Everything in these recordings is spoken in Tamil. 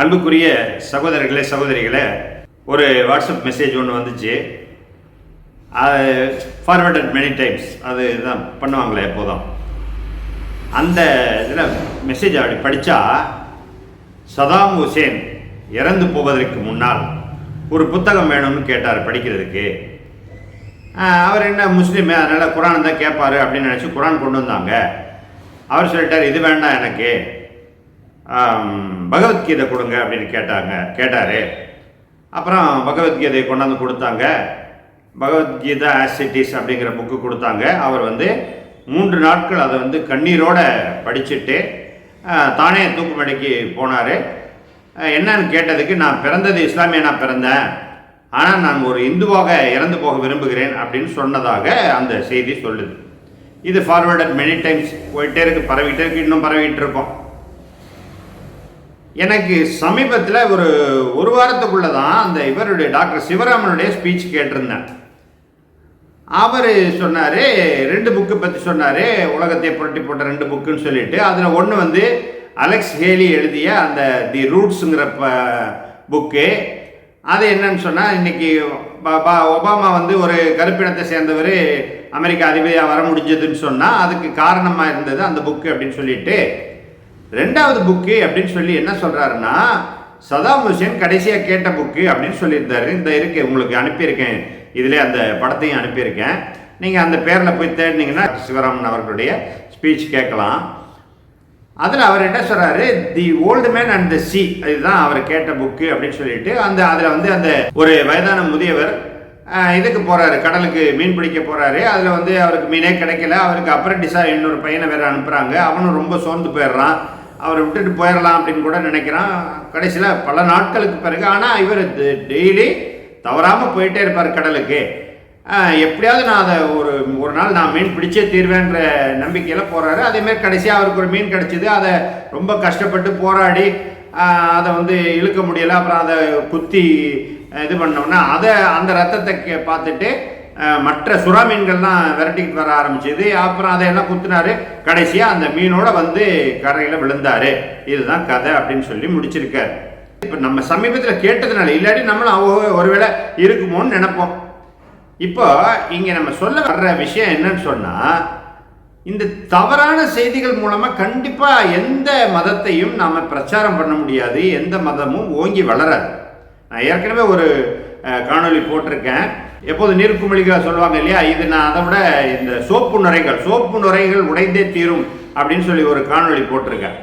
அன்புக்குரிய சகோதரர்களே சகோதரிகளே ஒரு வாட்ஸ்அப் மெசேஜ் ஒன்று வந்துச்சு. அது ஃபார்வர்டட் மெனி டைம்ஸ் அது தான் பண்ணுவாங்களே எப்போதும். அந்த இதில் மெசேஜ் அப்படி படித்தா சதாம் ஹுசேன் இறந்து போவதற்கு முன்னால் ஒரு புத்தகம் வேணும்னு கேட்டார் படிக்கிறதுக்கு. அவர் என்ன முஸ்லீமு அதனால் குரான் தான் கேட்பாரு அப்படின்னு நினச்சி குரான் கொண்டு வந்தாங்க. அவர் சொல்லிட்டார் இது வேண்டாம் எனக்கு. பகவத்கீதை கொடுங்க அப்படின்னு கேட்டாங்க. கேட்டார். அப்புறம் பகவத்கீதையை கொண்டாந்து கொடுத்தாங்க. பகவத்கீதா ஆசிட்டிஸ் அப்படிங்கிற புக்கு கொடுத்தாங்க. அவர் வந்து மூன்று நாட்கள் அதை வந்து கண்ணீரோடு படிச்சுட்டு தானே தூக்குமடைக்கு போனார். என்னன்னு கேட்டதுக்கு நான் பிறந்தது இஸ்லாமிய நான் பிறந்தேன். ஆனால் நான் ஒரு இந்துவாக இறந்து போக விரும்புகிறேன் அப்படின்னு சொன்னதாக அந்த செய்தி சொல்லுது. இது ஃபார்வர்டட் மெனி டைம்ஸ் போயிட்டே இருக்கு பரவிட்டே இருக்கு இன்னும் பரவிட்டு இருக்கோம். எனக்கு சமீபத்தில் ஒரு ஒரு வாரத்துக்குள்ளே தான் அந்த இவருடைய டாக்டர் சிவராமனுடைய ஸ்பீச் கேட்டிருந்தேன். அவர் சொன்னார் ரெண்டு புக்கு பற்றி சொன்னார் உலகத்தை புரட்டி போட்ட ரெண்டு புக்குன்னு சொல்லிட்டு. அதில் ஒன்று வந்து அலெக்ஸ் ஹேலி எழுதிய அந்த தி ரூட்ஸுங்கிற ப புக்கு அது என்னன்னு சொன்னால் இன்னைக்கு ப- ப- ஒபாமா வந்து ஒரு கருப்பினத்தை சேர்ந்தவர் அமெரிக்க அதிபதியாக வர முடிஞ்சதுன்னு சொன்னால் அதுக்கு காரணமாக இருந்தது அந்த புக்கு அப்படின்னு சொல்லிட்டு. ரெண்டாவது புக்கு அப்படின்னு சொல்லி என்ன சொல்கிறாருன்னா சதாம் ஹுசேன் கடைசியாக கேட்ட புக்கு அப்படின்னு சொல்லியிருந்தாரு. இந்த இருக்கு உங்களுக்கு அனுப்பியிருக்கேன். இதில் அந்த படத்தையும் அனுப்பியிருக்கேன். நீங்கள் அந்த பேரில் போய் தேடினீங்கன்னா சிவராமன் அவர்களுடைய ஸ்பீச் கேட்கலாம். அதில் அவர் என்ன சொல்கிறாரு the old man and the sea இதுதான் அவர் கேட்ட புக்கு அப்படின்னு சொல்லிட்டு அந்த அதில் வந்து அந்த ஒரு வயதான முதியவர் இதுக்கு போகிறாரு கடலுக்கு மீன் பிடிக்க போகிறாரு அதில் வந்து அவருக்கு மீனே கிடைக்கல. அவருக்கு அப்ரண்டிஸாக இன்னொரு பையனை வேறு அனுப்புகிறாங்க அவனும் ரொம்ப சோர்ந்து போயிடுறான். அவரை விட்டுட்டு போயிடலாம் அப்படின்னு கூட நினைக்கிறான். கடைசியில் பல நாட்களுக்கு பிறகு ஆனால் இவர் டெய்லி தவறாமல் போயிட்டே இருப்பார் கடலுக்கு. எப்படியாவது நான் அதை ஒரு ஒரு நாள் நான் மீன் பிடிச்சே தீர்வேன்ற நம்பிக்கையில் போகிறாரு அதேமாரி கடைசியாக அவருக்கு ஒரு மீன் கிடச்சிது. அதை ரொம்ப கஷ்டப்பட்டு போராடி அதை வந்து இழுக்க முடியலை. அப்புறம் அதை குத்தி இது பண்ணோம்னா அதை அந்த ரத்தத்தை கே- பார்த்துட்டு மற்ற சுறா மீன்கள்லாம் விரட்டிக்கிட்டு வர ஆரம்பிச்சது. அப்புறம் அதையெல்லாம் குத்துனாரு. கடைசியாக அந்த மீனோட வந்து கரையில் விழுந்தாரு. இதுதான் கதை அப்படின்னு சொல்லி முடிச்சிருக்காரு. இப்போ நம்ம சமீபத்தில் கேட்டதுனால இல்லாட்டி நம்மளும் அவ- ஒருவேளை இருக்குமோன்னு நினைப்போம். இப்போ இங்கே நம்ம சொல்ல வர்ற விஷயம் என்னன்னு சொன்னால் இந்த தவறான செய்திகள் மூலமாக கண்டிப்பாக எந்த மதத்தையும் நாம் பிரச்சாரம் பண்ண முடியாது. எந்த மதமும் ஓங்கி வளராது. நான் ஏற்கனவே ஒரு காணொலி காணொளி போட்டிருக்கேன். எப்போது நீர்க்குமிழிகளை சொல்லுவாங்க இல்லையா? இது நான் அதை விட இந்த சோப்பு நுரைகள் சோப்பு நுரைகள் உடைந்தே தீரும் அப்படின்னு சொல்லி ஒரு காணொளி போட்டிருக்கேன்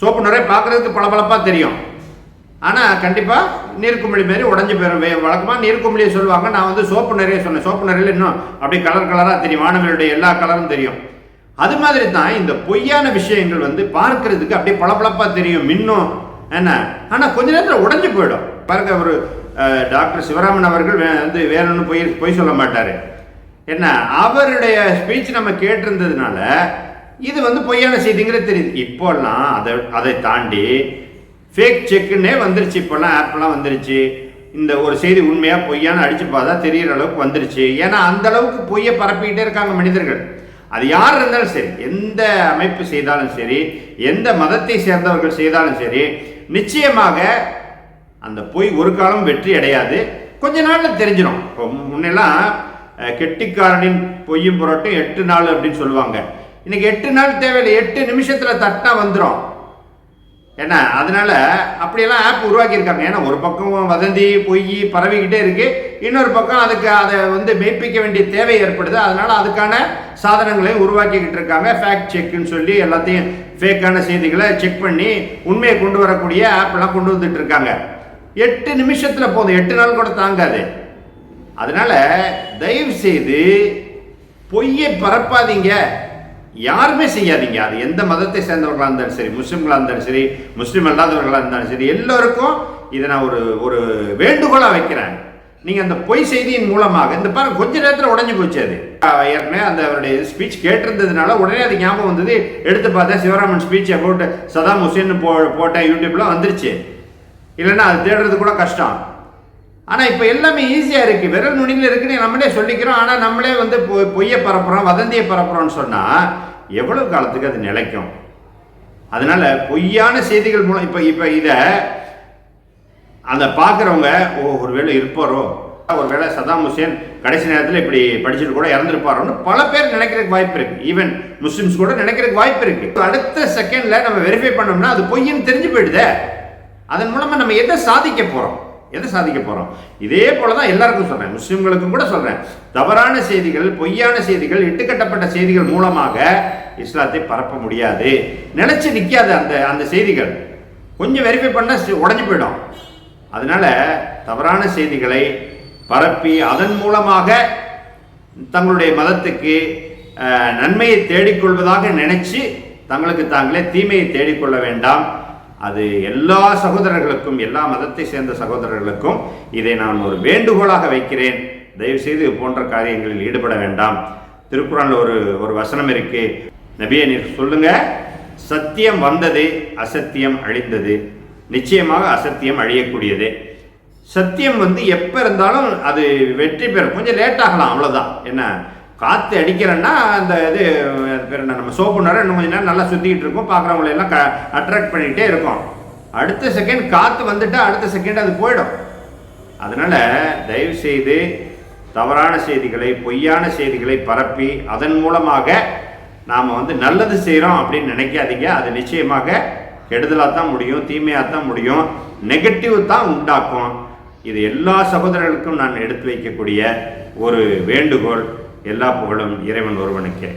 சோப்பு நுரை பார்க்குறதுக்கு பளபளப்பாக தெரியும். ஆனால் கண்டிப்பாக நீர்க்குமிழி மாரி உடஞ்சி போயிடும் வழக்கமாக நீர்க்குமிழியை சொல்லுவாங்க. நான் வந்து சோப்பு நிறைய சொன்னேன். சோப்பு நிறையில் இன்னும் அப்படியே கலர் கலராக தெரியும். வானவிலுடைய எல்லா கலரும் தெரியும். அது மாதிரி தான் இந்த பொய்யான விஷயங்கள் வந்து பார்க்கறதுக்கு அப்படியே பளபளப்பாக தெரியும். மின்னும் என்ன? ஆனால் கொஞ்ச நேரத்தில் உடஞ்சி போயிடும். பாருங்க ஒரு டாக்டர் சிவராமன் அவர்கள் வே- வந்து வேணும்னு போய் பொய் பொய் சொல்ல மாட்டார். என்ன அவருடைய ஸ்பீச் நம்ம கேட்டிருந்ததுனால இது வந்து பொய்யான செய்திங்கிறது தெரியுது. இப்போல்லாம் அதை அதை தாண்டி ஃபேக் செக்குன்னே வந்துருச்சு. இப்போல்லாம் ஆப்லாம் வந்துருச்சு. இந்த ஒரு செய்தி உண்மையாக பொய்யான அடிச்சு பார்த்தா தெரியிற அளவுக்கு வந்துருச்சு. ஏன்னா அந்த அளவுக்கு பொய்யை பரப்பிக்கிட்டே இருக்காங்க மனிதர்கள். அது யார் இருந்தாலும் சரி எந்த அமைப்பு செய்தாலும் சரி எந்த மதத்தை சேர்ந்தவர்கள் செய்தாலும் சரி நிச்சயமாக அந்த பொய் ஒரு காலம் வெற்றி அடையாது. கொஞ்ச நாளில் தெரிஞ்சிடும் இப்போ முன்னெல்லாம் கெட்டிக்காரனின் பொய்யும் புரட்டும் எட்டு நாள் அப்படின்னு சொல்லுவாங்க. இன்னைக்கு எட்டு நாள் தேவையில்லை எட்டு நிமிஷத்தில் தட்டாக வந்துடும் ஏன்னா அதனால அப்படியெல்லாம் ஆப் உருவாக்கியிருக்காங்க. ஏன்னா ஒரு பக்கம் வதந்தி பொய் பரவிக்கிட்டே இருக்கு. இன்னொரு பக்கம் அதுக்கு அதை வந்து மெய்ப்பிக்க வேண்டிய தேவை ஏற்படுது. அதனால அதுக்கான சாதனங்களையும் உருவாக்கிக்கிட்டு இருக்காங்க. ஃபேக்ட் செக்குன்னு சொல்லி எல்லாத்தையும் ஃபேக்கான செய்திகளை செக் பண்ணி உண்மையை கொண்டு வரக்கூடிய ஆப்லாம் கொண்டு வந்துட்டு இருக்காங்க. எட்டு நிமிஷத்தில் போதும். எட்டு நாள் கூட தாங்காது. அதனால தயவு செய்து பொய்யை பரப்பாதீங்க. யாருமே செய்யாதீங்க. அது எந்த மதத்தை சேர்ந்தவர்களாக இருந்தாலும் சரி முஸ்லீம்களாக இருந்தாலும் சரி முஸ்லீம் அல்லாதவர்களாக இருந்தாலும் சரி எல்லோருக்கும் இதை நான் ஒரு ஒரு வேண்டுகோளாக வைக்கிறேன். நீங்கள் அந்த பொய் செய்தியின் மூலமாக இந்த பாருங்க கொஞ்ச நேரத்தில் உடஞ்சி போச்சு அது. ஏற்கனவே அந்த அவருடைய ஸ்பீச் கேட்டிருந்ததுனால உடனே அது ஞாபகம் வந்தது. எடுத்து பார்த்தேன் Sivaraman speech about Saddam Hussein போ போட்டேன் யூடியூப்லாம் வந்துருச்சு. இல்லைன்னா அது தேடுறது கூட கஷ்டம். ஆனால் இப்போ எல்லாமே ஈஸியாக இருக்குது விரல் நுனியில் இருக்குன்னு நம்மளே சொல்லிக்கிறோம். ஆனால் நம்மளே வந்து பொ- பொய்யை பரப்புகிறோம் வதந்தியை பரப்புகிறோம்னு சொன்னால் எவ்வளவு காலத்துக்கு அது நிலைக்கும்? அதனால பொய்யான செய்திகள் மூலம் இப்போ இப்போ இதை அந்த பார்க்குறவங்க ஓ ஒருவேளை இருப்பாரோ? ஒரு வேளை சதாம் ஹுசேன் கடைசி நேரத்தில் இப்படி படிச்சுட்டு கூட இறந்துருப்பாரோன்னு பல பேர் நினைக்கிறதுக்கு வாய்ப்பு இருக்குது ஈவன் முஸ்லிம்ஸ் கூட நினைக்கிறதுக்கு வாய்ப்பு இருக்குது அடுத்த செகண்டில் நம்ம வெரிஃபை பண்ணோம்னா அது பொய்ன்னு தெரிஞ்சு போயிடுதே. அதன் மூலமாக நம்ம எதை சாதிக்க போகிறோம் எதை சாதிக்க போகிறோம் இதே போல தான் எல்லாருக்கும் சொல்கிறேன் முஸ்லீம்களுக்கும் கூட சொல்கிறேன் தவறான செய்திகள் பொய்யான செய்திகள் இட்டுக்கட்டப்பட்ட செய்திகள் மூலமாக இஸ்லாத்தை பரப்ப முடியாது. நினச்சி நிற்காது அந்த அந்த செய்திகள். கொஞ்சம் வெரிஃபை பண்ணால் உடஞ்சி போயிடும். அதனால் தவறான செய்திகளை பரப்பி அதன் மூலமாக தங்களுடைய மதத்துக்கு நன்மையை தேடிக்கொள்வதாக நினைச்சு தங்களுக்கு தாங்களே தீமையை தேடிக்கொள்ள வேண்டாம். அது எல்லா சகோதரர்களுக்கும் எல்லா மதத்தை சேர்ந்த சகோதரர்களுக்கும் இதை நான் ஒரு வேண்டுகோளாக வைக்கிறேன். தயவு செய்து போன்ற காரியங்களில் ஈடுபட வேண்டாம். திருக்குறளில் ஒரு ஒரு வசனம் இருக்கு. நபியை நீ சொல்லுங்க. சத்தியம் வந்தது அசத்தியம் அழிந்தது. நிச்சயமாக அசத்தியம் அழியக்கூடியது. சத்தியம் வந்து எப்போ இருந்தாலும் அது வெற்றி பெறும். கொஞ்சம் லேட் ஆகலாம் அவ்வளோதான் என்ன? காற்று அடிக்கிறேன்னா அந்த இது பேர் என்ன நம்ம சோப்பு நேரம் இன்னும் கொஞ்ச நேரம் நல்லா சுற்றிக்கிட்டு இருக்கோம். பார்க்குறவங்களை எல்லாம் க அட்ராக்ட் பண்ணிக்கிட்டே இருக்கும். அடுத்த செகண்ட் காற்று வந்துட்டால் அடுத்த செகண்ட் அது போயிடும். அதனால் தயவுசெய்து தவறான செய்திகளை பொய்யான செய்திகளை பரப்பி அதன் மூலமாக நாம் வந்து நல்லது செய்கிறோம் அப்படின்னு நினைக்காதீங்க. அது நிச்சயமாக கெடுதலாக தான் முடியும் தீமையாக தான் முடியும். நெகட்டிவ் தான் உண்டாக்கும். இது எல்லா சகோதரர்களுக்கும் நான் எடுத்து வைக்கக்கூடிய ஒரு வேண்டுகோள். எல்லா புகழும் இறைவன் ஒருவனுக்கே.